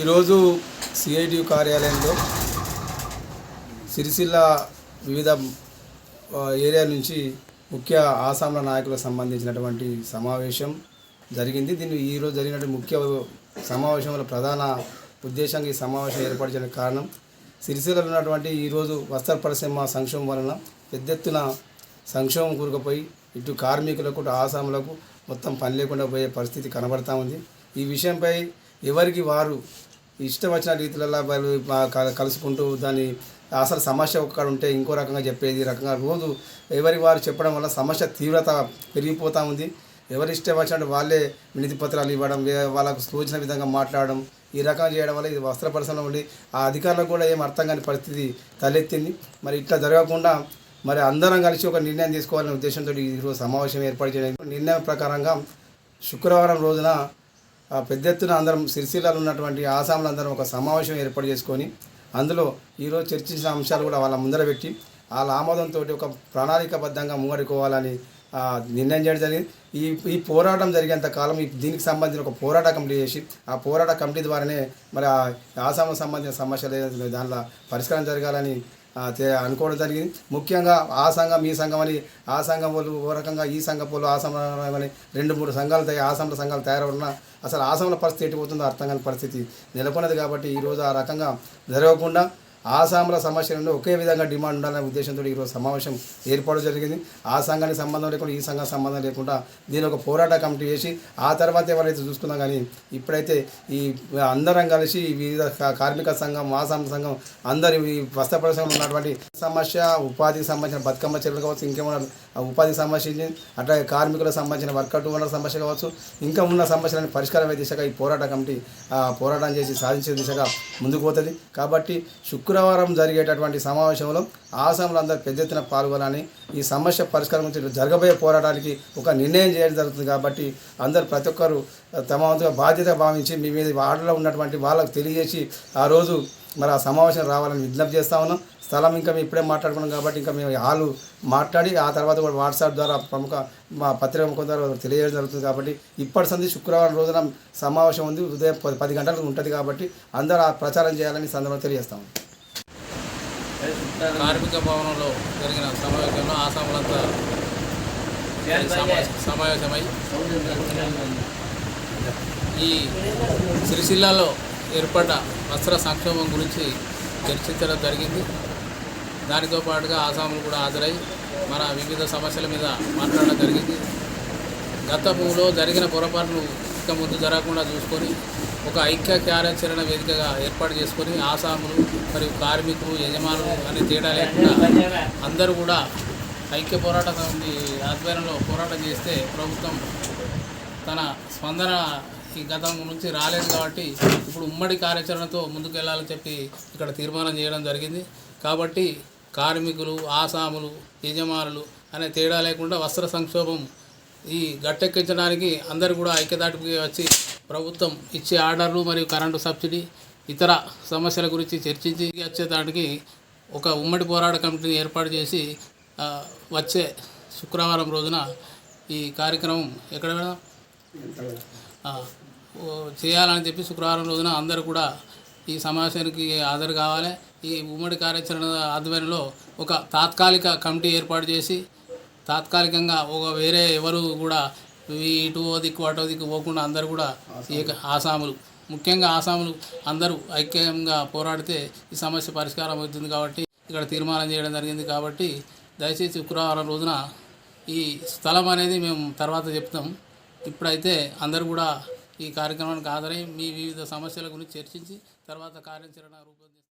ఈరోజు సిఐటియు కార్యాలయంలో సిరిసిల్ల వివిధ ఏరియా నుంచి ముఖ్య ఆసాంల నాయకులకు సంబంధించినటువంటి సమావేశం జరిగింది. దీన్ని ఈరోజు జరిగినటువంటి ముఖ్య సమావేశంలో ప్రధాన ఉద్దేశంగా ఈ సమావేశం ఏర్పాటు కారణం సిరిసిల్లలో ఉన్నటువంటి ఈరోజు వస్త్ర పరిశ్రమ సంక్షోభం వలన పెద్ద ఎత్తున సంక్షోభం కూరుకుపోయి ఇటు కార్మికులకు ఇటు ఆసాములకు మొత్తం పని లేకుండా పోయే పరిస్థితి కనబడతా ఉంది. ఈ విషయంపై ఎవరికి వారు ఇష్టం వచ్చిన రీతిలలో వాళ్ళు కలుసుకుంటూ దాన్ని అసలు సమస్య ఒక్కడ ఉంటే ఇంకో రకంగా చెప్పేది ఈ రకంగా. రోజు ఎవరి వారు చెప్పడం వల్ల సమస్య తీవ్రత పెరిగిపోతూ ఉంది. ఎవరి ఇష్టం వచ్చినట్టు వాళ్ళే వినతి పత్రాలు ఇవ్వడం వాళ్ళకు సూచన విధంగా మాట్లాడడం ఈ రకంగా చేయడం వల్ల ఇది వస్త్ర పరిశ్రమలో ఉండి ఆ అధికారులకు కూడా ఏం అర్థం కాని పరిస్థితి తలెత్తింది. మరి ఇట్లా జరగకుండా మరి అందరం కలిసి ఒక నిర్ణయం తీసుకోవాలనే ఉద్దేశంతో ఈరోజు సమావేశం ఏర్పాటు చేయడం. నిర్ణయం ప్రకారంగా శుక్రవారం రోజున పెద్ద ఎత్తున అందరం సిరిసిల్లలో ఉన్నటువంటి ఆసాములందరం అందరం ఒక సమావేశం ఏర్పాటు చేసుకొని అందులో ఈరోజు చర్చించిన అంశాలు కూడా వాళ్ళ ముందర పెట్టి వాళ్ళ ఆమోదంతో ఒక ప్రణాళికబద్ధంగా ముంగడుకోవాలని నిర్ణయం చేయడం జరిగింది. ఈ ఈ పోరాటం జరిగేంత కాలం ఈ దీనికి సంబంధించిన ఒక పోరాట కమిటీ చేసి ఆ పోరాట కమిటీ ద్వారానే మరి ఆ సంబంధించిన సమస్యలు దానిలో పరిష్కారం జరగాలని అనుకోవడం జరిగింది. ముఖ్యంగా ఆ సంఘం ఈ సంఘం అని ఆ సంఘం వాళ్ళు ఓ రకంగా ఈ సంఘం వాళ్ళు ఆ సంఘం అని రెండు మూడు సంఘాలు తయారు ఆసంల సంఘాలు తయారవుతున్న అసలు ఆసంల పరిస్థితి ఎటుపోతుందో అర్థం కాని పరిస్థితి నెలకొన్నది కాబట్టి ఈరోజు ఆ రకంగా జరగకుండా ఆసాముల సమస్యలను ఒకే విధంగా డిమాండ్ ఉండాలనే ఉద్దేశంతో ఈరోజు సమావేశం ఏర్పాటు జరిగింది. ఆ సంఘానికి సంబంధం లేకుండా ఈ సంఘం సంబంధం లేకుండా దీని ఒక పోరాట కమిటీ చేసి ఆ తర్వాత ఎవరైతే చూసుకున్నాం కానీ ఇప్పుడైతే ఈ అందరం కలిసి వివిధ కార్మిక సంఘం ఆసామ సంఘం అందరి ఈ వస్త్ర పరిశ్రమలో ఉన్నటువంటి సమస్య ఉపాధికి సంబంధించిన బతుకమ్మ చర్యలు కావచ్చు ఇంకేమైనా ఉపాధికి సంబంధించి అట్లాగే కార్మికులకు సంబంధించిన వర్కౌట్ ఉన్న సమస్య కావచ్చు ఇంకా ఉన్న సమస్యలను పరిష్కారమే దిశగా ఈ పోరాట కమిటీ పోరాటం చేసి సాధించే దిశగా ముందుకు పోతుంది. కాబట్టి శుక్ర శుక్రవారం జరిగేటటువంటి సమావేశంలో ఆసాంలో అందరూ పెద్ద ఎత్తున పాల్గొనాలని ఈ సమస్య పరిష్కారం గురించి జరగబోయే పోరాటానికి ఒక నిర్ణయం చేయడం జరుగుతుంది కాబట్టి అందరూ ప్రతి ఒక్కరు తమ వంతుగా బాధ్యత భావించి మీ మీద ఆర్డర్లో ఉన్నటువంటి వాళ్ళకు తెలియజేసి ఆ రోజు మరి ఆ సమావేశం రావాలని విజ్ఞప్తి చేస్తా ఉన్నాం. స్థలం ఇంకా మేము ఇప్పుడే మాట్లాడుకున్నాం కాబట్టి ఇంకా మేము వాళ్ళు మాట్లాడి ఆ తర్వాత కూడా వాట్సాప్ ద్వారా ప్రముఖ మా పత్రిక ముఖం ద్వారా తెలియజేయడం జరుగుతుంది కాబట్టి ఇప్పటి సంది శుక్రవారం రోజున సమావేశం ఉంది. ఉదయం పది పది గంటలకు ఉంటుంది కాబట్టి అందరూ ఆ ప్రచారం చేయాలని సందర్భంగా తెలియజేస్తాము కార్మిక భవనంలో జరిగిన సమావేశంలో ఆసాములంతా సమా- సమావేశమై ఈ సిరిసిల్లాలో ఏర్పడ్డ వస్త్ర సంక్షోభం గురించి చర్చించడం జరిగింది. దానితో పాటుగా ఆసాములు కూడా హాజరై మన వివిధ సమస్యల మీద మాట్లాడడం జరిగింది. గతంలో జరిగిన పొరపాట్లు ఇక ముందు జరగకుండా చూసుకొని ఒక ఐక్య కార్యాచరణ వేదికగా ఏర్పాటు చేసుకొని ఆసాములు మరియు కార్మికులు యజమానులు అనే తేడా లేకుండా అందరూ కూడా ఐక్య పోరాట సమితి ఆధ్వర్యంలో పోరాటం చేస్తే ప్రభుత్వం తన స్పందన ఈ గతం నుంచి రాలేదు కాబట్టి ఇప్పుడు ఉమ్మడి కార్యాచరణతో ముందుకు వెళ్ళాలని చెప్పి ఇక్కడ తీర్మానం చేయడం జరిగింది. కాబట్టి కార్మికులు ఆసాములు యజమానులు అనే తేడా లేకుండా వస్త్ర సంక్షోభం ఈ గట్టెక్కించడానికి అందరూ కూడా ఐక్యదాటికి వచ్చి ప్రభుత్వం ఇచ్చే ఆర్డర్లు మరియు కరెంటు సబ్సిడీ ఇతర సమస్యల గురించి చర్చించి వచ్చేదానికి ఒక ఉమ్మడి పోరాట కమిటీని ఏర్పాటు చేసి వచ్చే శుక్రవారం రోజున ఈ కార్యక్రమం ఎక్కడ చేయాలని చెప్పి శుక్రవారం రోజున అందరూ కూడా ఈ సమావేశానికి హాజరు కావాలి. ఈ ఉమ్మడి కార్యాచరణ ఆధ్వర్యంలో ఒక తాత్కాలిక కమిటీ ఏర్పాటు చేసి తాత్కాలికంగా ఒక వేరే ఎవరు కూడా ఇటు ఓ దిక్కు అటో దిక్కు పోకుండా అందరూ కూడా ఏక ఆసాములు. ముఖ్యంగా ఆసాములు అందరూ ఐక్యంగా పోరాడితే ఈ సమస్య పరిష్కారం అవుతుంది కాబట్టి ఇక్కడ తీర్మానం చేయడం జరిగింది కాబట్టి దయచేసి శుక్రవారం రోజున ఈ స్థలం అనేది మేము తర్వాత చెప్తాం. ఇప్పుడైతే అందరూ కూడా ఈ కార్యక్రమానికి హాజరై మీ వివిధ సమస్యల గురించి చర్చించి తర్వాత కార్యాచరణ రూపొందిస్తాం.